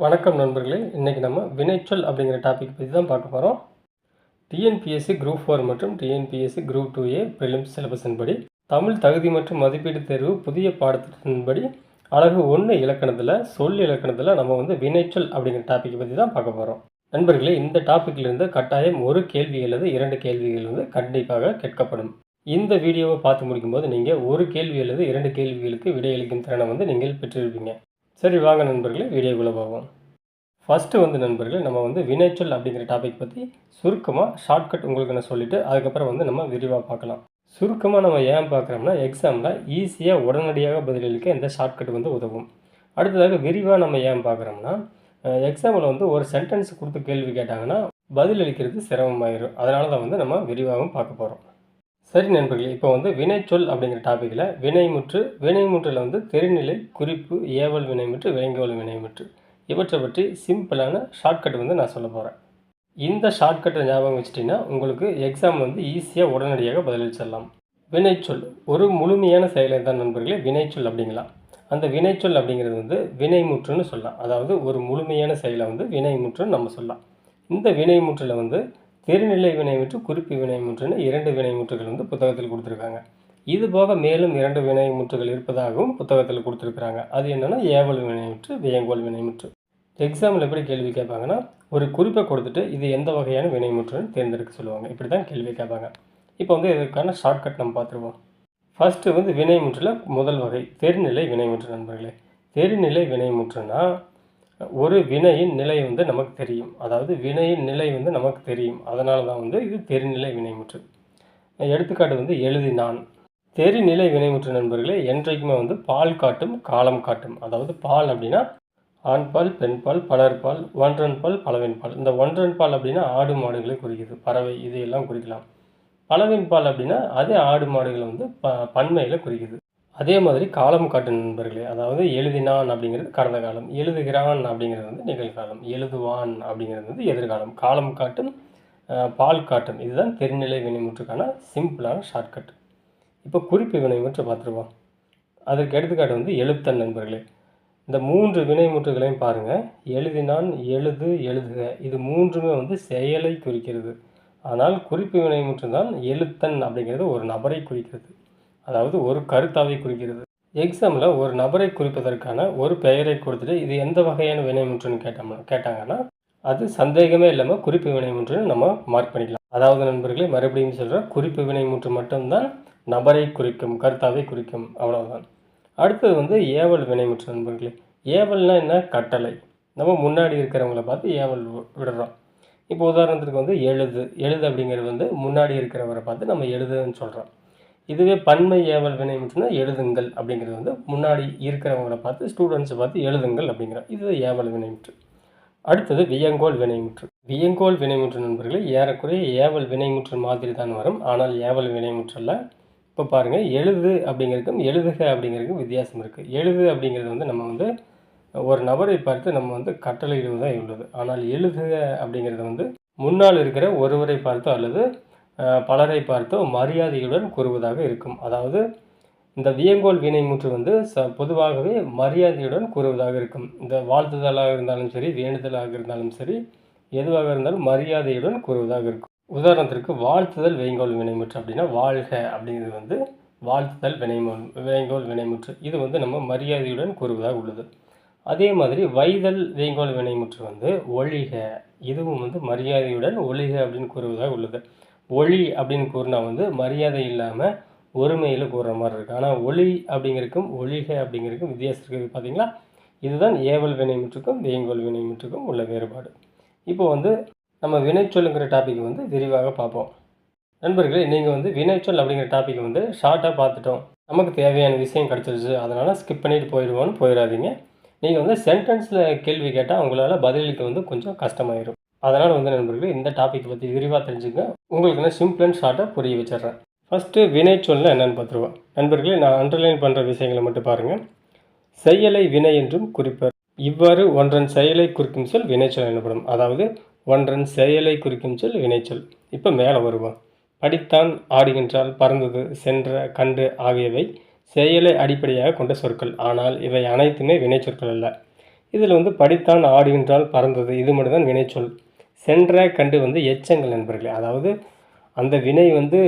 வணக்கம் நண்பர்களே. இன்றைக்கி நம்ம வினைச்சொல் அப்படிங்கிற டாபிக் பற்றி தான் பார்க்க போகிறோம் டிஎன்பிஎஸ்சி குரூப் ஃபோர் மற்றும் TNPSC group two A prelims சிலபஸின் படி தமிழ் தகுதி மற்றும் மதிப்பீடு தேர்வு புதிய பாடத்திட்டத்தின்படி அழகு ஒன்று இலக்கணத்தில் சொல் இலக்கணத்தில் நம்ம வந்து வினைச்சொல் அப்படிங்கிற டாப்பிக்கை பற்றி தான் பார்க்க போகிறோம் நண்பர்களே இந்த டாப்பிக்கிலிருந்து கட்டாயம் ஒரு கேள்வி அல்லது இரண்டு கேள்விகள் வந்து கண்டிப்பாக கேட்கப்படும். இந்த வீடியோவை பார்த்து முடிக்கும்போது நீங்கள் ஒரு கேள்வி அல்லது இரண்டு கேள்விகளுக்கு விடையளிக்கும் திறனை வந்து நீங்கள் பெற்றிருப்பீங்க. சரி வாங்க நண்பர்களே வீடியோக்குள்ளே போவோம். ஃபஸ்ட்டு வந்து நண்பர்களே நம்ம வந்து வினைச்சொல் அப்படிங்கிற டாபிக் பற்றி சுருக்கமாக ஷார்ட்கட் உங்களுக்கு நான் சொல்லிவிட்டு அதுக்கப்புறம் வந்து நம்ம விரிவாக பார்க்கலாம். சுருக்கமாக நம்ம ஏன் பார்க்குறோம்னா எக்ஸாமில் ஈஸியாக உடனடியாக பதிலளிக்க இந்த ஷார்ட்கட் வந்து உதவும். அடுத்ததாக விரிவாக நம்ம ஏன் பார்க்குறோம்னா எக்ஸாமில் வந்து ஒரு சென்டென்ஸ் கொடுத்து கேள்வி கேட்டாங்கன்னா பதிலளிக்கிறது சிரமமாயிரும். அதனால தான் வந்து நம்ம விரிவாகவும் பார்க்க போகிறோம் சரி நண்பர்களே இப்போ வந்து வினைச்சொல் அப்படிங்கிற டாப்பிக்கில் வினைமுற்று வினைமுற்றில் வந்து தெரிநிலை குறிப்பு ஏவல் வினைமுற்று விலங்கோல் வினைமுற்று இவற்றை பற்றி சிம்பிளான ஷார்ட்கட் வந்து நான் சொல்ல போகிறேன் இந்த ஷார்ட்கட்டை ஞாபகம் வச்சுட்டிங்கன்னா உங்களுக்கு எக்ஸாம் வந்து ஈஸியாக உடனடியாக பதிலளிச்சிடலாம். வினைச்சொல் ஒரு முழுமையான செயலை தான் நண்பர்களே வினைச்சொல் அப்படிங்களாம் அந்த வினைச்சொல் அப்படிங்கிறது வந்து வினைமுற்றுன்னு சொல்லலாம். அதாவது ஒரு முழுமையான செயலை வந்து வினைமுற்றுன்னு நம்ம சொல்லலாம். இந்த வினைமுற்றில் வந்து பெருநிலை வினைமுற்று குறிப்பு வினைமுற்றுன்னு இரண்டு வினைமுற்றுகள் வந்து புத்தகத்தில் கொடுத்துருக்காங்க. இது போக மேலும் இரண்டு வினைமுற்றுகள் இருப்பதாகவும் புத்தகத்தில் கொடுத்துருக்குறாங்க. அது என்னென்னா ஏவல் வினைமுற்று வியங்கோல் வினைமுற்று. எக்ஸாமில் எப்படி கேள்வி கேட்பாங்கன்னா ஒரு குறிப்பை கொடுத்துட்டு இது எந்த வகையான வினைமுற்றுன்னு தேர்ந்தெடுக்க சொல்லுவாங்க. இப்படி தான் கேள்வி கேட்பாங்க. இப்போ வந்து இதுக்கான ஷார்ட்கட் நம்ம பார்த்துருவோம். ஃபஸ்ட்டு வந்து வினைமுற்றில் முதல் வகை தெரிநிலை வினைமுற்று நண்பர்களே. தெரிநிலை வினைமுற்றுனா ஒரு வினையின் நிலை வந்து நமக்கு தெரியும். அதாவது வினையின் நிலை வந்து நமக்கு தெரியும். அதனால தான் வந்து இது தெரிநிலை வினைமுற்று. எடுத்துக்காட்டு வந்து எழுதினான். தெரிநிலை வினைமுற்று நண்பர்களே என்றைக்குமே வந்து பால் காட்டும் காலம் காட்டும். அதாவது பால் அப்படின்னா ஆண்பால் பெண்பால் பலர்பால் ஒன்றன் பால் பலவின் பால். இந்த ஒன்றன் பால் அப்படின்னா ஆடு மாடுகளை குறிக்குது. பறவை இதையெல்லாம் குறிக்கலாம். பலவின் பால் அப்படின்னா அதே ஆடு மாடுகளை வந்து ப பன்மையில் குறிக்குது. அதே மாதிரி காலம் காட்டு நண்பர்களே அதாவது எழுதினான் அப்படிங்கிறது கடந்த காலம் எழுதுகிறான் அப்படிங்கிறது வந்து நிகழ்காலம் எழுதுவான் அப்படிங்கிறது வந்து எதிர்காலம். காலம் காட்டும் பால் காட்டும். இதுதான் தெரிநிலை வினைமுற்றுக்கான சிம்பிளான ஷார்ட்கட் இப்போ குறிப்பு வினைமுற்று பார்த்துருவோம். அதற்கு எடுத்துக்காட்டு வந்து எழுத்தன் நண்பர்களே. இந்த மூன்று வினைமுற்றுகளையும் பாருங்கள் எழுதினான் எழுது எழுதுக. இது மூன்றுமே வந்து செயலை குறிக்கிறது. ஆனால் குறிப்பு வினைமுற்று தான் எழுத்தன் அப்படிங்கிறது ஒரு நபரை குறிக்கிறது. அதாவது ஒரு கருத்தாவை குறிக்கிறது. எக்ஸாமில் ஒரு நபரை குறிப்பதற்கான ஒரு பெயரை கொடுத்துட்டு இது எந்த வகையான வினைமுற்றுன்னு கேட்டோம்னா கேட்டாங்கன்னா அது சந்தேகமே இல்லாமல் குறிப்பு வினைமுற்றுன்னு நம்ம மார்க் பண்ணிக்கலாம். அதாவது நண்பர்களே மறுபடியும் சொல்கிறேன் குறிப்பு வினைமுற்று மட்டும்தான் நபரை குறிக்கும் கருத்தாவை குறிக்கும் அவ்வளோதான் அடுத்தது வந்து ஏவல் வினைமுற்று நண்பர்களே. ஏவல்னால் என்ன? கட்டளை. நம்ம முன்னாடி இருக்கிறவங்கள பார்த்து ஏவல் விடுறோம். இப்போ உதாரணத்துக்கு வந்து எழுது. எழுது அப்படிங்கிறது வந்து முன்னாடி இருக்கிறவரை பார்த்து நம்ம எழுதுன்னு சொல்கிறோம் இதுவே பன்மை ஏவல் வினைமுற்றுனா எழுதுங்கள் அப்படிங்கிறது வந்து முன்னாடி இருக்கிறவங்கள பார்த்து ஸ்டூடெண்ட்ஸை பார்த்து எழுதுங்கள் அப்படிங்கிறோம் இது ஏவல் வினைமுற்று அடுத்தது வியங்கோல் வினைமுற்று வியங்கோல் வினைமுற்று நண்பர்களே ஏறக்குறைய ஏவல் வினைமுற்று மாதிரி தான் வரும். ஆனால் ஏவல் வினைமுற்றில் இப்போ பாருங்கள் எழுது அப்படிங்கிறதுக்கும் எழுதுக அப்படிங்கிறதுக்கும் வித்தியாசம் இருக்குது எழுது அப்படிங்கிறது வந்து நம்ம வந்து ஒரு நபரை பார்த்து நம்ம வந்து கட்டளையிடுவதாக உள்ளது. ஆனால் எழுதுக அப்படிங்கிறது வந்து முன்னால் இருக்கிற ஒருவரை பார்த்தோ அல்லது பலரை பார்த்தோ மரியாதையுடன் கூறுவதாக இருக்கும். அதாவது இந்த வியங்கோல் வினைமுற்று வந்து ச பொதுவாகவே மரியாதையுடன் கூறுவதாக இருக்கும். இந்த வாழ்த்துதலாக இருந்தாலும் சரி வேண்டுதலாக இருந்தாலும் சரி எதுவாக இருந்தாலும் மரியாதையுடன் கூறுவதாக இருக்கும். உதாரணத்திற்கு வாழ்த்துதல் வேங்கோல் வினைமுற்று அப்படின்னா வாழ்க அப்படிங்கிறது வந்து வாழ்த்துதல் வினைமோல் வேங்கோல் வினைமுற்று இது வந்து நம்ம மரியாதையுடன் கூறுவதாக உள்ளது. அதே மாதிரி வைதல் வேங்கோல் வினைமுற்று வந்து ஒழிக இதுவும் வந்து மரியாதையுடன் ஒழிக அப்படின்னு கூறுவதாக உள்ளது. ஒளி அப்படின்னு கூறினா வந்து மரியாதை இல்லாமல் ஒருமையில் கூறுற மாதிரி இருக்குது ஆனால் ஒளி அப்படிங்கிறதுக்கும் ஒளிகை அப்படிங்கிறதுக்கும் வித்தியாசம் இருக்குது பார்த்தீங்களா இதுதான் ஏவல் வினைமுற்றுக்கும் வேங்கோல் வினைமுற்றுக்கும் உள்ள வேறுபாடு. இப்போ வந்து நம்ம வினைச்சொல்லுங்கிற டாபிக் வந்து விரிவாக பார்ப்போம். நண்பர்களே நீங்கள் வந்து வினைச்சொல் அப்படிங்கிற டாப்பிக் வந்து ஷார்ட்டாக பார்த்துட்டோம். நமக்கு தேவையான விஷயம் கிடச்சிருச்சு. அதனால் ஸ்கிப் பண்ணிட்டு போயிடுவோன்னு போயிடாதீங்க. நீங்கள் வந்து சென்டென்ஸில் கேள்வி கேட்டால் உங்களால் பதிலளிக்க வந்து கொஞ்சம் கஷ்டமாயிடும் அதனால் வந்து நண்பர்களே இந்த டாபிக் பற்றி விரிவாக தெரிஞ்சுங்க. உங்களுக்கு நான் சிம்பிள் அண்ட் ஷார்ட்டாக புரிய வச்சிடுறேன். ஃபஸ்ட்டு வினைச்சொல்லில் என்னென்னு பார்த்துருவோம். நண்பர்களே நான் அண்டர்லைன் பண்ணுற விஷயங்களை மட்டும் பாருங்கள் செயலை வினை என்றும் குறிப்பர். இவ்வாறு ஒன்றன் செயலை குறிக்கும் சொல் வினைச்சொல் எனப்படும். அதாவது ஒன்றன் செயலை குறிக்கும் சொல் வினைச்சொல் இப்போ மேலே வருவோம். படித்தான் ஆடுகின்றால் பறந்தது சென்ற கண்டு ஆகியவை செயலை அடிப்படையாக கொண்ட சொற்கள். ஆனால் இவை அனைத்துமே வினைச்சொற்கள் அல்ல. இதில் வந்து படித்தான் ஆடுகின்றால் பறந்தது இது மட்டும்தான் வினைச்சொல் சென்ற கண்டு வந்து எச்சங்கள் நண்பர்களே. அதாவது அந்த வினை வந்து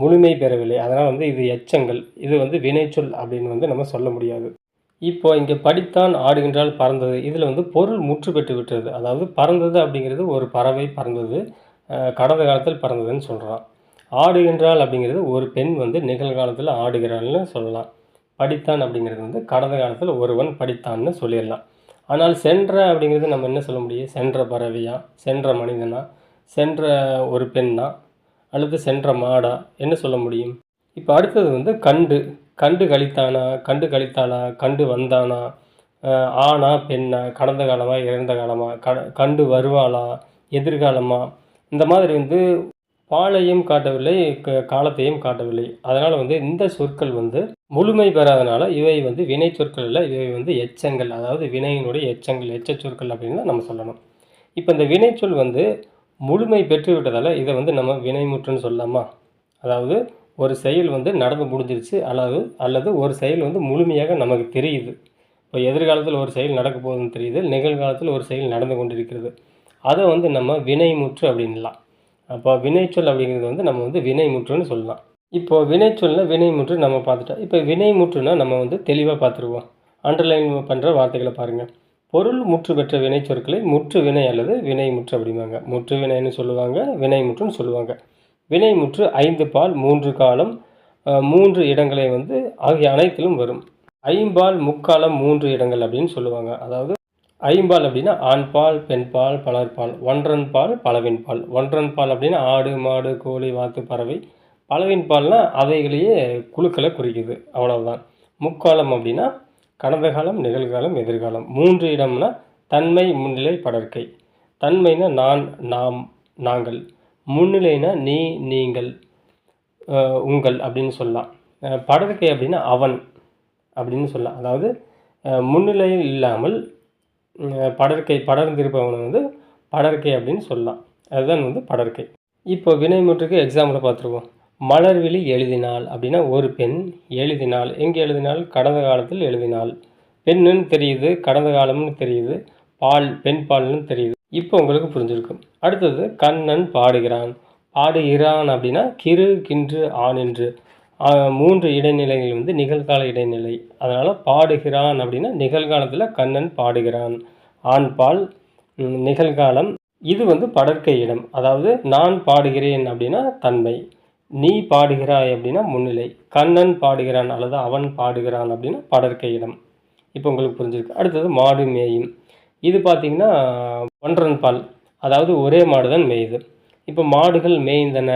முழுமை பெறவில்லை. அதனால் வந்து இது எச்சங்கள் இது வந்து வினைச்சொல் அப்படின்னு வந்து நம்ம சொல்ல முடியாது. இப்போ இங்கே படித்தான் ஆடுகின்றால் பறந்தது. இதில் வந்து பொருள் முற்று பெற்று விட்டது. அதாவது பறந்தது அப்படிங்கிறது ஒரு பறவை பறந்தது கடந்த காலத்தில் பறந்ததுன்னு சொல்கிறான் ஆடுகின்றால் அப்படிங்கிறது ஒரு பெண் வந்து நிகழ்காலத்தில் ஆடுகிறாள்னு சொல்லலாம். படித்தான் அப்படிங்கிறது வந்து கடந்த காலத்தில் ஒருவன் படித்தான்னு சொல்லிடலாம். ஆனால் சென்ற அப்படிங்கிறது நம்ம என்ன சொல்ல முடியும்? சென்ற பறவையா? சென்ற மனிதனா? சென்ற ஒரு பெண்ணா? அல்லது சென்ற மாடா? என்ன சொல்ல முடியும்? இப்போ அடுத்தது வந்து கண்டு. கண்டு கழித்தானா? கண்டு கழித்தாளா? கண்டு வந்தானா? ஆனா பெண்ணா? கடந்த காலமாக இறந்த காலமாக க கண்டு வருவாளா? எதிர்காலமா? இந்த மாதிரி வந்து பாலையும் காட்டவில்லை க- காலத்தையும் காட்டவில்லை. அதனால் வந்து இந்த சொற்கள் வந்து முழுமை பெறாதனால இவை வந்து வினை சொற்கள் இல்லை இவை வந்து எச்சங்கள். அதாவது வினையினுடைய எச்சங்கள் எச்ச சொற்கள் அப்படின்னு நம்ம சொல்லணும். இப்போ இந்த வினைச்சொல் வந்து முழுமை பெற்று விட்டதால் இதை வந்து நம்ம வினைமுற்றுன்னு சொல்லலாமா? அதாவது ஒரு செயல் வந்து நடந்து முடிஞ்சிருச்சு அல்லது அல்லது ஒரு செயல் வந்து முழுமையாக நமக்கு தெரியுது. இப்போ எதிர்காலத்தில் ஒரு செயல் நடக்க போகுதுன்னு தெரியுது நிகழ்காலத்தில் ஒரு செயல் நடந்து கொண்டிருக்கிறது. அதை வந்து நம்ம வினைமுற்று அப்படின்லாம் அப்போ வினைச்சொல் அப்படிங்கிறது வந்து நம்ம வந்து வினைமுற்றுன்னு சொல்லலாம். இப்போ வினைச்சொல்ல வினைமுற்று நம்ம பார்த்துட்டோம் இப்போ வினைமுற்றுனா நம்ம வந்து தெளிவாக பார்த்துருவோம். அண்டர்லைன் பண்ணுற வார்த்தைகளை பாருங்கள் பொருள் முற்று பெற்ற வினைச்சொற்களை முற்று வினை அல்லது வினைமுற்று அப்படிம்பாங்க. முற்று வினைன்னு சொல்லுவாங்க வினைமுற்றுன்னு சொல்லுவாங்க. வினைமுற்று ஐந்து பால் மூன்று காலம் மூன்று இடங்களை வந்து ஆகிய அனைத்திலும் வரும். ஐம்பால் முக்காலம் மூன்று இடங்கள் அப்படின்னு சொல்லுவாங்க. அதாவது ஐம்பால் அப்படின்னா ஆண்பால் பெண்பால் பலர்பால் ஒன்றன் பால் பலவின் பால் ஒன்றன் பால் அப்படின்னா ஆடு மாடு கோழி வாத்து பறவை. பலவின் பால்னால் அவைகளையே குழுக்களை குறிக்குது. அவ்வளவுதான். முக்காலம் அப்படின்னா கடந்த காலம் நிகழ்காலம் எதிர்காலம். மூன்று இடம்னா தன்மை முன்னிலை படற்கை. தன்மைனா நான் நாம் நாங்கள். முன்னிலைனா நீ நீங்கள் உங்கள் அப்படின்னு சொல்லலாம். படற்கை அப்படின்னா அவன் அப்படின்னு சொல்லலாம். அதாவது முன்னிலையில் இல்லாமல் படற்கை படர்க்கை படர்ந்திருப்பவனை வந்து படர்க்கை அப்படின்னு சொல்லலாம். அதுதான் வந்து படர்க்கை இப்போ வினைமுற்றுக்கு எக்ஸாம்பிள் பார்த்துருவோம். மலர்விழி எழுதினாள் அப்படின்னா ஒரு பெண் எழுதினாள். எங்கே எழுதினாள்? கடந்த காலத்தில் எழுதினாள். பெண்ணுன்னு தெரியுது கடந்த காலம்னு தெரியுது. பால் பெண் பால்னு தெரியுது. இப்போ உங்களுக்கு புரிஞ்சிருக்கும். அடுத்தது கண்ணன் பாடுகிறான். பாடுகிறான் அப்படின்னா கிறு கின்று ஆண் மூன்று இடைநிலைகள் வந்து நிகழ்கால இடைநிலை. அதனால் பாடுகிறான் அப்படின்னா நிகழ்காலத்தில் கண்ணன் பாடுகிறான். ஆண் பால் நிகழ்காலம். இது வந்து படற்கை இடம். அதாவது நான் பாடுகிறேன் அப்படின்னா தன்மை. நீ பாடுகிறாய் அப்படின்னா முன்னிலை. கண்ணன் பாடுகிறான் அல்லது அவன் பாடுகிறான் அப்படின்னா படற்கை இடம். இப்போ உங்களுக்கு புரிஞ்சிருக்கு. அடுத்தது மாடு மேயும். இது பார்த்தீங்கன்னா ஒன்றன் பால். அதாவது ஒரே மாடு தான் மேயுது. இப்போ மாடுகள் மேய்ந்தன.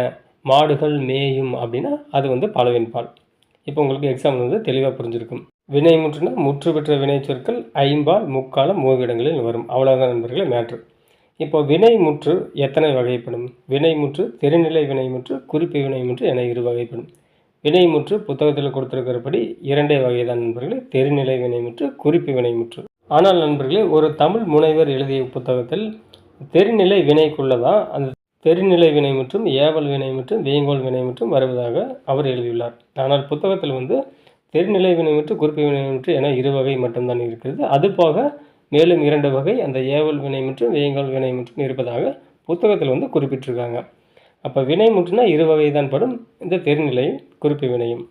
மாடுகள் மேயும் அப்படின்னா அது வந்து பலவின் பால். இப்போ உங்களுக்கு எக்ஸாம்பிள் வந்து தெளிவாக புரிஞ்சிருக்கும். வினை முற்றுனா முற்று பெற்ற வினை சொற்கள் ஐம்பால் முக்காலம் மூவிடங்களில் வரும். அவ்வளோதான் நண்பர்களே மேட்ரு இப்போ வினைமுற்று எத்தனை வகைப்படும்? வினை முற்று தெருநிலை தெரிநிலை வினைமுற்று குறிப்பு வினை முற்று என இரு வகைப்படும். வினை முற்று புத்தகத்தில் கொடுத்துருக்கிறபடி இரண்டே வகைதான் நண்பர்களே தெரிநிலை வினைமுற்று குறிப்பு வினை முற்று. ஆனால் நண்பர்களே ஒரு தமிழ் முனைவர் எழுதிய புத்தகத்தில் தெரிநிலை வினைக்குள்ளதான் அந்த பெருநிலை வினை மற்றும் ஏவல் வினை மற்றும் வேங்கோல் வினை மற்றும் வருவதாக அவர் எழுதியுள்ளார். ஆனால் புத்தகத்தில் வந்து பெருநிலை வினை மற்றும் குறிப்பு வினை மற்றும் என இரு வகை மட்டும்தான் இருக்கிறது. அது போக மேலும் இரண்டு வகை அந்த ஏவல் வினை மற்றும் வேங்கோல் வினை மற்றும் இருப்பதாக புத்தகத்தில் வந்து குறிப்பிட்டிருக்காங்க. அப்போ வினை முற்றுனா இரு வகை தான் படும். இந்த தெரிநிலையும் குறிப்பு வினையும்.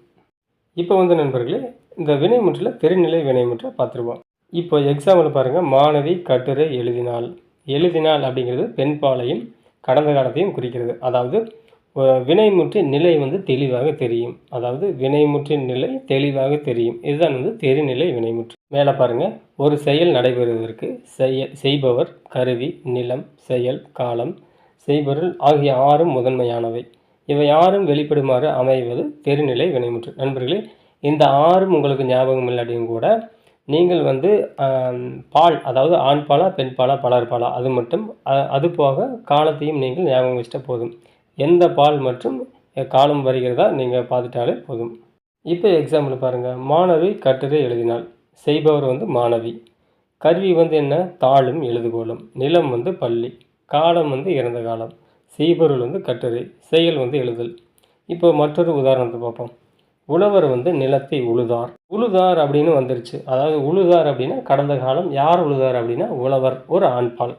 இப்போ வந்து நண்பர்களே இந்த வினை முற்றில தெருநிலை தெரிநிலை வினைமுற்றை பார்த்துருவோம். இப்போ எக்ஸாம்பிள் பாருங்கள் மாணவி கட்டுரை எழுதினால் எழுதினால் அப்படிங்கிறது பெண்பாலையும் கடந்த காலத்தையும் குறிக்கிறது. அதாவது வினைமுற்றின் நிலை வந்து தெளிவாக தெரியும். அதாவது வினைமுற்றின் நிலை தெளிவாக தெரியும். இதுதான் வந்து தெரிநிலை வினைமுற்று. மேலே பாருங்கள் ஒரு செயல் நடைபெறுவதற்கு செய்ய செய்பவர் கருவி நிலம் செயல் காலம் செய்பொருள் ஆகிய ஆறும் முதன்மையானவை. இவை ஆறும் வெளிப்படுமாறு அமைவது தெரிநிலை வினைமுற்று. நண்பர்களே இந்த ஆறும் உங்களுக்கு ஞாபகம் இல்லாட்டியும் கூட நீங்கள் வந்து பால் அதாவது ஆண் பாலா பெண் பாலா பலர் பாலா அது மட்டும் அது போக காலத்தையும் நீங்கள் ஞாபகம் வச்சுட்டா போதும். எந்த பால் மற்றும் காலம் வருகிறதா நீங்கள் பார்த்துட்டாலே போதும். இப்போ எக்ஸாம்பிள் பாருங்கள் மாணவி கட்டுரை எழுதினாள். செய்பவர் வந்து மாணவி. கருவி வந்து என்ன? தாளும் எழுதுகோலும் நிலம் வந்து பள்ளி. காலம் வந்து இறந்த காலம். செய்பொருள் வந்து கட்டுரை. செயல் வந்து எழுதல். இப்போ மற்றொரு உதாரணத்தை பார்ப்போம். உழவர் வந்து நிலத்தை உழுதார். உழுதார் அப்படின்னு வந்துருச்சு. அதாவது உழுதார் அப்படின்னா கடந்த காலம் யார் உழுதார் அப்படின்னா உழவர் ஒரு ஆண்பால்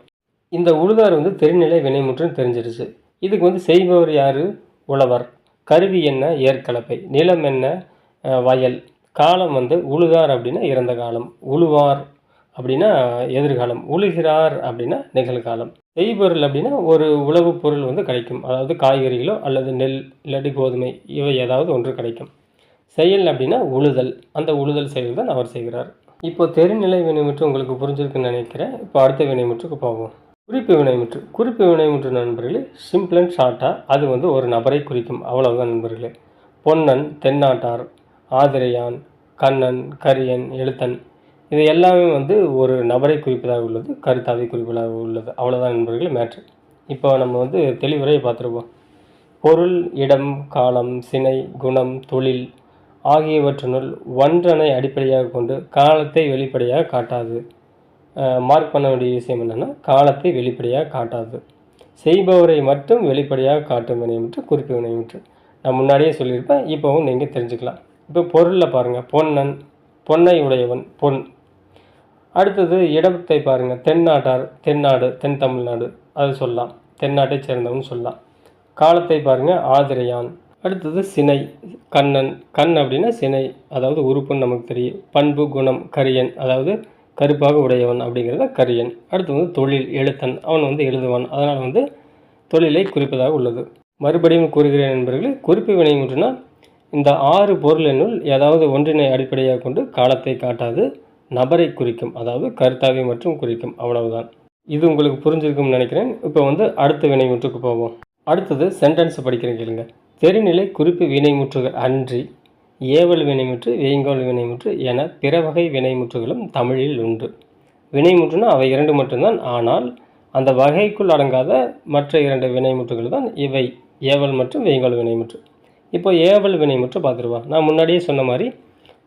இந்த உழுதார் வந்து தெரிநிலை வினைமுற்றுன்னு தெரிஞ்சிருச்சு. இதுக்கு வந்து செய்பவர் யார்? உழவர். கருவி என்ன? ஏற்கலப்பை. நிலம் என்ன? வயல். காலம் வந்து உழுதார் அப்படின்னா இறந்த காலம். உழுவார் அப்படின்னா எதிர்காலம். உழுகிறார் அப்படின்னா நிகழ்காலம். செய்பொருள் அப்படின்னா ஒரு உழவுப் பொருள் வந்து கிடைக்கும். அதாவது காய்கறிகளோ அல்லது நெல் இல்லாட்டி கோதுமை இவை ஏதாவது ஒன்று கிடைக்கும். செயல் அப்படின்னா உழுதல். அந்த உழுதல் செயல் தான் அவர் செய்கிறார். இப்போ தெரிநிலை வினைமுற்று உங்களுக்கு புரிஞ்சிருக்குன்னு நினைக்கிறேன். இப்போ அடுத்த வினைமுற்றுக்கு போவோம். குறிப்பு வினைமுற்று. குறிப்பு வினைமுற்று நண்பர்களே சிம்பிள் அண்ட் ஷார்ட்டாக அது வந்து ஒரு நபரை குறிக்கும். அவ்வளவுதான் நண்பர்களே. பொன்னன் தென்னாட்டார் ஆதிரையான் கண்ணன் கரியன் எழுத்தன். இது எல்லாமே வந்து ஒரு நபரை குறிப்பதாக உள்ளது கருத்தாவை குறிப்பதாக உள்ளது. அவ்வளோதான் நண்பர்களே மேட்ரு இப்போ நம்ம வந்து தெளிவுரையை பார்த்துருப்போம் பொருள் இடம் காலம் சினை குணம் தொழில். ஆகியவற்றினுள் ஒன்றனை அடிப்படையாக கொண்டு காலத்தை வெளிப்படையாக காட்டாது. மார்க் பண்ண வேண்டிய விஷயம் என்னென்னா காலத்தை வெளிப்படையாக காட்டாது. செய்பவரை மட்டும் வெளிப்படையாக காட்டும் வினைமுற்று குறிப்பு வினைமுற்று நான் முன்னாடியே சொல்லியிருப்பேன் இப்போவும் நீங்கள் தெரிஞ்சுக்கலாம். இப்போ பொருளில் பாருங்கள் பொன்னன் பொன்னை உடையவன் பொன். அடுத்தது இடத்தை பாருங்கள் தென்னாட்டார் தென்னாடு தென் தமிழ்நாடு அது சொல்லலாம். தென்னாட்டை சேர்ந்தவன் சொல்லலாம். காலத்தை பாருங்கள் ஆதிரையான். அடுத்தது சினை கண்ணன். கண் அப்படின்னா சினை அதாவது உறுப்புன்னு நமக்கு தெரியும். பண்பு குணம் கரியன் அதாவது கருப்பாக உடையவன் அப்படிங்கிறத கரியன். அடுத்து வந்து தொழில் எழுத்தன். அவன் வந்து எழுதுவான். அதனால் வந்து தொழிலை குறிப்பதாக உள்ளது. மறுபடியும் கூறுகிறேன் நண்பர்களே குறிப்பு வினைமுற்றுனா இந்த ஆறு பொருளினுள் ஏதாவது ஒன்றினை அடிப்படையாக கொண்டு காலத்தை காட்டாது நபரை குறிக்கும் அதாவது கருத்தாவை மற்றும் குறிக்கும். அவ்வளவுதான். இது உங்களுக்கு புரிஞ்சிருக்கும்னு நினைக்கிறேன். இப்போ வந்து அடுத்த வினைமுற்றுக்கு போவோம். அடுத்தது சென்டென்ஸ் படிக்கிறேன் கேளுங்க. தெரிநிலை குறிப்பு வினைமுற்றுகள் அன்றி ஏவல் வினைமுற்று வேங்கோல் வினைமுற்று என பிற வகை வினைமுற்றுகளும் தமிழில் உண்டு. வினைமுற்றுனா அவை இரண்டு மட்டும்தான். ஆனால் அந்த வகைக்குள் அடங்காத மற்ற இரண்டு வினைமுற்றுகள் தான் இவை ஏவல் மற்றும் வேங்கோல் வினைமுற்று. இப்போ ஏவல் வினைமுற்று பார்த்துருவோம் நான் முன்னாடியே சொன்ன மாதிரி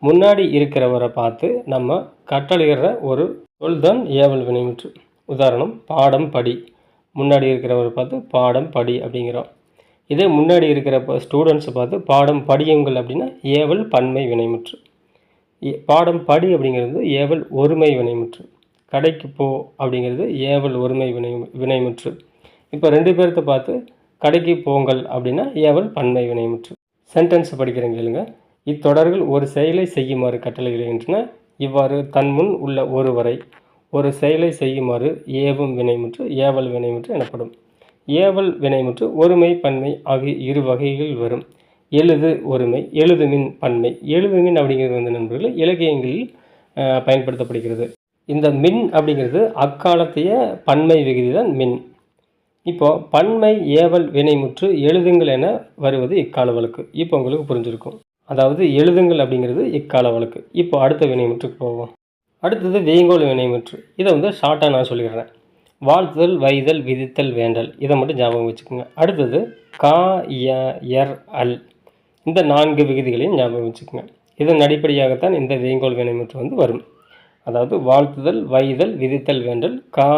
முன்னாடி இருக்கிறவரை பார்த்து நம்ம கட்டளையிடுற ஒரு சொல் தான் ஏவல் வினைமுற்று. உதாரணம் பாடம் படி. முன்னாடி இருக்கிறவரை பார்த்து பாடம் படி அப்படிங்கிறோம். இதே முன்னாடி இருக்கிற ஸ்டூடெண்ட்ஸை பார்த்து பாடம் படியுங்கள் அப்படின்னா ஏவல் பன்மை வினைமுற்று. பாடம் படி அப்படிங்கிறது ஏவல் ஒருமை வினைமுற்று. கடைக்கு போ அப்படிங்கிறது ஏவல் ஒருமை வினை வினைமுற்று. இப்போ ரெண்டு பேர்த்த பார்த்து கடைக்கு போங்கள் அப்படின்னா ஏவல் பன்மை வினைமுற்று. சென்டென்ஸ் படிக்கிறேன் கேளுங்க. இத்தொடர்கள் ஒரு செயலை செய்யுமாறு கட்டளையிடுகின்றன. இவ்வாறு தன் முன் உள்ள ஒருவரை ஒரு செயலை செய்யுமாறு ஏவும் வினைமுற்று ஏவல் வினைமுற்று எனப்படும். ஏவல் வினைமுற்று ஒருமை பன்மை ஆகிய இரு வகைகளில் வரும். எழுது ஒருமை எழுதுமின் பன்மை. எழுதுமின் அப்படிங்கிறது வந்து நண்பர்கள் இலக்கியங்களில் பயன்படுத்தப்படுகிறது. இந்த மின் அப்படிங்கிறது அக்காலத்தைய பன்மை விகுதி தான் மின். இப்போ பன்மை ஏவல் வினைமுற்று எழுதுங்கள் என வருவது இக்கால வழக்கு. இப்போ உங்களுக்கு புரிஞ்சிருக்கும். அதாவது எழுதுங்கள் அப்படிங்கிறது இக்கால வழக்கு. இப்போ அடுத்த வினைமுற்றுக்கு போவோம். அடுத்தது வேங்கோல் வினைமுற்று. இதை வந்து ஷார்ட்டாக நான் சொல்லிடுறேன். வாழ்த்துதல் வைதல் விதித்தல் வேண்டல். இதை மட்டும் ஞாபகம் வச்சுக்கோங்க. அடுத்தது கா ய எர் அல். இந்த நான்கு விகுதிகளையும் ஞாபகம் வச்சுக்கோங்க. இதன் அடிப்படையாகத்தான் இந்த வேங்கோல் வினைமுற்று வந்து வரும். அதாவது வாழ்த்துதல் வைதல் விதித்தல் வேண்டல் கா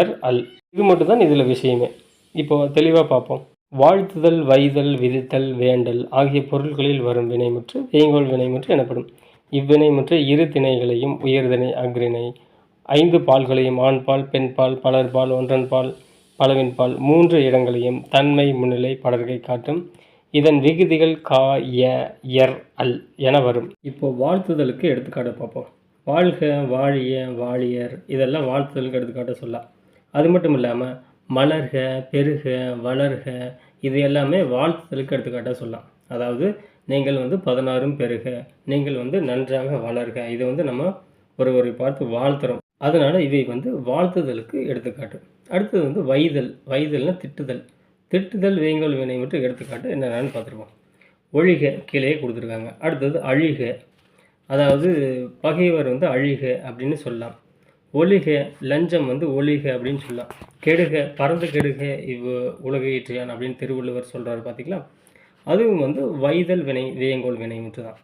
எர் அல். இது மட்டும் தான் இதில் விஷயமே. இப்போ தெளிவாக பார்ப்போம். வாழ்த்துதல் வைதல் விதித்தல் வேண்டல் ஆகிய பொருட்களில் வரும் வினைமுற்று வேங்கோல் வினைமுற்று எனப்படும். இவ்வினைமுற்று இரு திணைகளையும் உயர்திணை அக்ரிணை ஐந்து பால்களையும் ஆண்பால் பெண்பால் பலர்பால் ஒன்றன்பால் பலவின்பால் மூன்று இடங்களையும் தன்மை முன்னிலை படர்கை காட்டும். இதன் விகுதிகள் கா ய எர் அல் என வரும். இப்போ வாழ்த்துதலுக்கு எடுத்துக்காட்டு பார்ப்போம். வாழ்க வாழிய வாழியர் இதெல்லாம் வாழ்த்துதலுக்கு எடுத்துக்காட்ட சொல்லலாம் அது மட்டும் இல்லாமல் மலர்க பெருக வளர்க இது எல்லாமே வாழ்த்துதலுக்கு எடுத்துக்காட்டாக சொல்லலாம் அதாவது நீங்கள் வந்து பதினாறும் பெருக நீங்கள் வந்து நன்றாக வளர்க. இது வந்து நம்ம ஒருவரை பார்த்து வாழ்த்துறோம். அதனால் இவை வந்து வாழ்த்துதலுக்கு எடுத்துக்காட்டு. அடுத்தது வந்து வைதல். வைதல்னால் திட்டுதல். திட்டுதல் வேங்கோல் வினை மட்டும் எடுத்துக்காட்டு. என்னென்னு பார்த்துருக்கோம் ஒழிக கீழே கொடுத்துருக்காங்க. அடுத்தது அழிக. அதாவது பகைவர் வந்து அழிக அப்படின்னு சொல்லலாம். ஒழிக லஞ்சம் வந்து ஒளிக அப்படின்னு சொல்லலாம். கெடுக பறந்து கெடுக இவ் உலகையிற்றியான் அப்படின்னு திருவள்ளுவர் சொல்கிறாரு பார்த்திங்களா அதுவும் வந்து வைதல் வினை வேங்கோல் வினைமுற்று தான்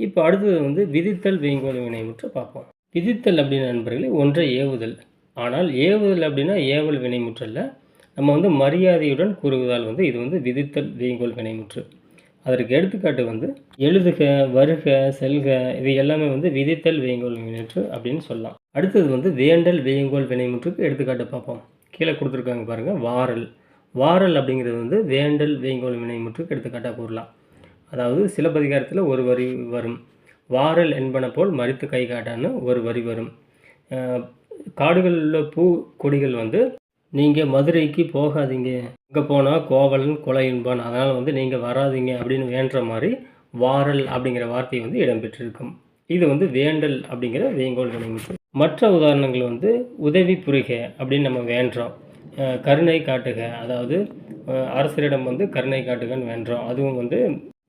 இப்போ அடுத்தது வந்து விதித்தல் வேங்கோல் வினைமுற்று பார்ப்போம். விதித்தல் அப்படின்னு நண்பர்களே ஒன்றை ஏவுதல். ஆனால் ஏவுதல் அப்படின்னா ஏவல் வினைமுற்றல்ல. நம்ம வந்து மரியாதையுடன் கூறுவதால் வந்து இது வந்து விதித்தல் வீங்கோல் வினைமுற்று. அதற்கு எடுத்துக்காட்டு வந்து எழுதுக வருக செல்க இது எல்லாமே வந்து விதித்தல் வேங்கோல் வினைமுற்று அப்படின்னு சொல்லலாம். அடுத்தது வந்து வேண்டல் வேங்கோல் வினைமுற்றுக்கு எடுத்துக்காட்டு பார்ப்போம். கீழே கொடுத்துருக்காங்க பாருங்கள் வாரல். வாரல் அப்படிங்கிறது வந்து வேண்டல் வேங்கோல் வினைமுற்றுக்கு எடுத்துக்காட்டாக கூறலாம். அதாவது சிலப்பதிகாரத்தில் ஒரு வரி வரும். வாரல் என்பன போல் மறித்து கை காட்டான்னு ஒரு வரி வரும். காடுகளில் உள்ள பூ கொடிகள் வந்து நீங்கள் மதுரைக்கு போகாதீங்க. அங்கே போனால் கோவலன் கொலை என்பான். அதனால் வந்து நீங்கள் வராதீங்க அப்படின்னு வேண்டுற மாதிரி வாரல் அப்படிங்கிற வார்த்தை வந்து இடம்பெற்றிருக்கும். இது வந்து வேண்டல் அப்படிங்கிற வேங்கோல் வினைமுற்று மற்ற உதாரணங்கள் வந்து உதவி புரிக அப்படின்னு நம்ம வேண்டுறோம் கருணை காட்டுக அதாவது அரசரிடம் வந்து கருணை காட்டுகன்னு வேண்டுறோம் அதுவும் வந்து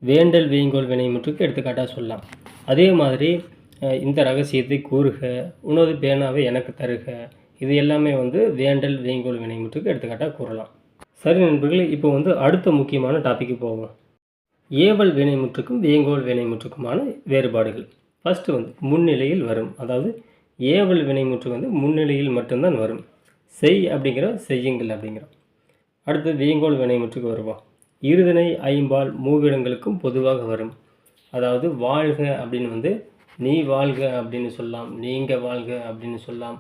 வேண்டல் வீங்கோல் வினைமுற்றுக்கு எடுத்துக்காட்டாக சொல்லலாம். அதே மாதிரி இந்த ரகசியத்தை கூறுக உனது பேனாவை எனக்கு தருக இது எல்லாமே வந்து வேண்டல் வேங்கோல் வினைமுற்றுக்கு எடுத்துக்காட்டாக கூறலாம். சரி நண்பர்களே இப்போ வந்து அடுத்த முக்கியமான டாப்பிக்கு போவோம். ஏவல் வினைமுற்றுக்கும் வேங்கோல் வினைமுற்றுக்குமான வேறுபாடுகள். ஃபஸ்ட்டு வந்து முன்னிலையில் வரும். அதாவது ஏவல் வினைமுற்று வந்து முன்னிலையில் மட்டும்தான் வரும். செய் அப்படிங்கிற செய்யுங்கள் அப்படிங்கிறோம். அடுத்து வேங்கோல் வினைமுற்றுக்கு வருவோம். இருதனை ஐம்பால் மூவிடங்களுக்கும் பொதுவாக வரும். அதாவது வாழ்க அப்படின்னு வந்து நீ வாழ்க அப்படின்னு சொல்லலாம் நீங்கள் வாழ்க அப்படின்னு சொல்லலாம்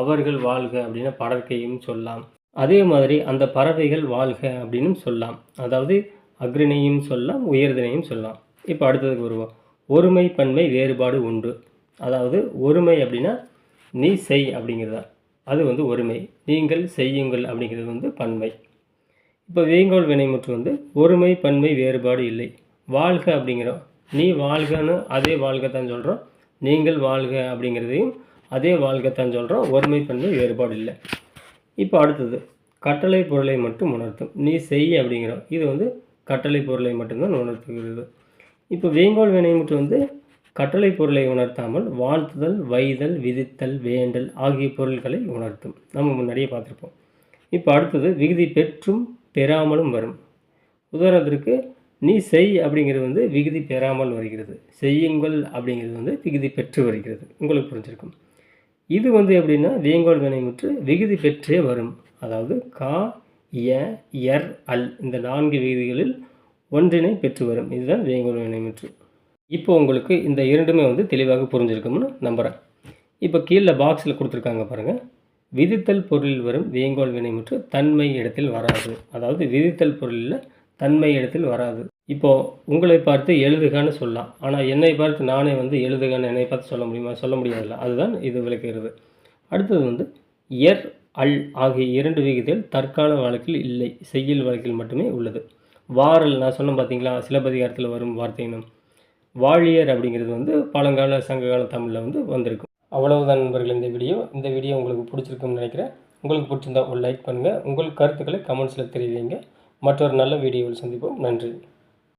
அவர்கள் வாழ்க அப்படின்னு படற்கையும் சொல்லலாம். அதே மாதிரி அந்த பறவைகள் வாழ்க அப்படின்னு சொல்லலாம். அதாவது அக்ரிணையும் சொல்லலாம் உயர்தினையும் சொல்லலாம். இப்போ அடுத்ததுக்கு வருவோம். ஒருமை பன்மை வேறுபாடு உண்டு அதாவது ஒருமை அப்படின்னா நீ செய் அப்படிங்கிறதா. அது வந்து ஒருமை. நீங்கள் செய்யுங்கள் அப்படிங்கிறது வந்து பன்மை. இப்போ வேங்கோல் வினைமுற்று வந்து ஒருமை பன்மை வேறுபாடு இல்லை. வாழ்க அப்படிங்கிறோம். நீ வாழ்கன்னு அதே வாழ்கத்தான் சொல்கிறோம் நீங்கள் வாழ்க அப்படிங்கிறதையும் அதே வாழ்கத்தான் சொல்கிறோம் ஒருமை பன்மை வேறுபாடு இல்லை. இப்போ அடுத்தது கட்டளை பொருளை மட்டும் உணர்த்தும். நீ செய் அப்படிங்கிறோம். இது வந்து கட்டளை பொருளை மட்டும்தான் உணர்த்துகிறது. இப்போ வேங்கோல் வினைமுற்று வந்து கட்டளை பொருளை உணர்த்தாமல் வாழ்த்துதல் வைதல் விதித்தல் வேண்டல் ஆகிய பொருள்களை உணர்த்தும். நம்ம முன்னாடியே பார்த்துருப்போம். இப்போ அடுத்தது விகுதி பெற்றும் பெறாமலும் வரும். உதாரணத்திற்கு நீ செய் அப்படிங்கிறது வந்து விகுதி பெறாமல் வருகிறது. செய்யுங்கள் அப்படிங்கிறது வந்து விகுதி பெற்று வருகிறது. உங்களுக்கு புரிஞ்சிருக்கும். இது வந்து எப்படின்னா வேங்கோல் வினைமுற்று விகுதி பெற்றே வரும். அதாவது கா ய எர் அல் இந்த நான்கு விகுதிகளில் ஒன்றினை பெற்று வரும். இதுதான் வேங்கோல் வினைமுற்று. இப்போ உங்களுக்கு இந்த இரண்டுமே வந்து தெளிவாக புரிஞ்சிருக்கும்னு நம்புகிறேன் இப்போ கீழே பாக்ஸில் கொடுத்துருக்காங்க பாருங்கள் விதித்தல் பொருளில் வரும் வேங்கோல் வினைமுற்று தன்மை இடத்தில் வராது. அதாவது விதித்தல் பொருளில் தன்மை இடத்தில் வராது. இப்போ உங்களை பார்த்து எழுதுகன்னு சொல்லலாம். ஆனால் என்னை பார்த்து நானே வந்து எழுதுகன்னு என்னை பார்த்து சொல்ல முடியுமா? சொல்ல முடியாதுல்ல. அதுதான் இது விளக்குகிறது. அடுத்தது வந்து எர் அல் ஆகிய இரண்டு விகிதங்கள் தற்கால வழக்கில் இல்லை. செய்யுள் வழக்கில் மட்டுமே உள்ளது. வாரல் நான் சொன்னேன் பார்த்தீங்களா சிலப்பதிகாரத்தில் வரும் வார்த்தையினும் வாழியர் அப்படிங்கிறது வந்து பழங்கால சங்ககால தமிழில் வந்து வந்திருக்கும் அவ்வளவுதான் நண்பர்கள் இந்த வீடியோ. இந்த வீடியோ உங்களுக்கு பிடிச்சிருக்குன்னு நினைக்கிறேன். உங்களுக்கு பிடிச்சிருந்தா ஒரு லைக் பண்ணுங்கள் உங்கள் கருத்துக்களை கமெண்ட்ஸில் தெரிவிங்க. மற்றொரு நல்ல வீடியோவில் சந்திப்போம். நன்றி.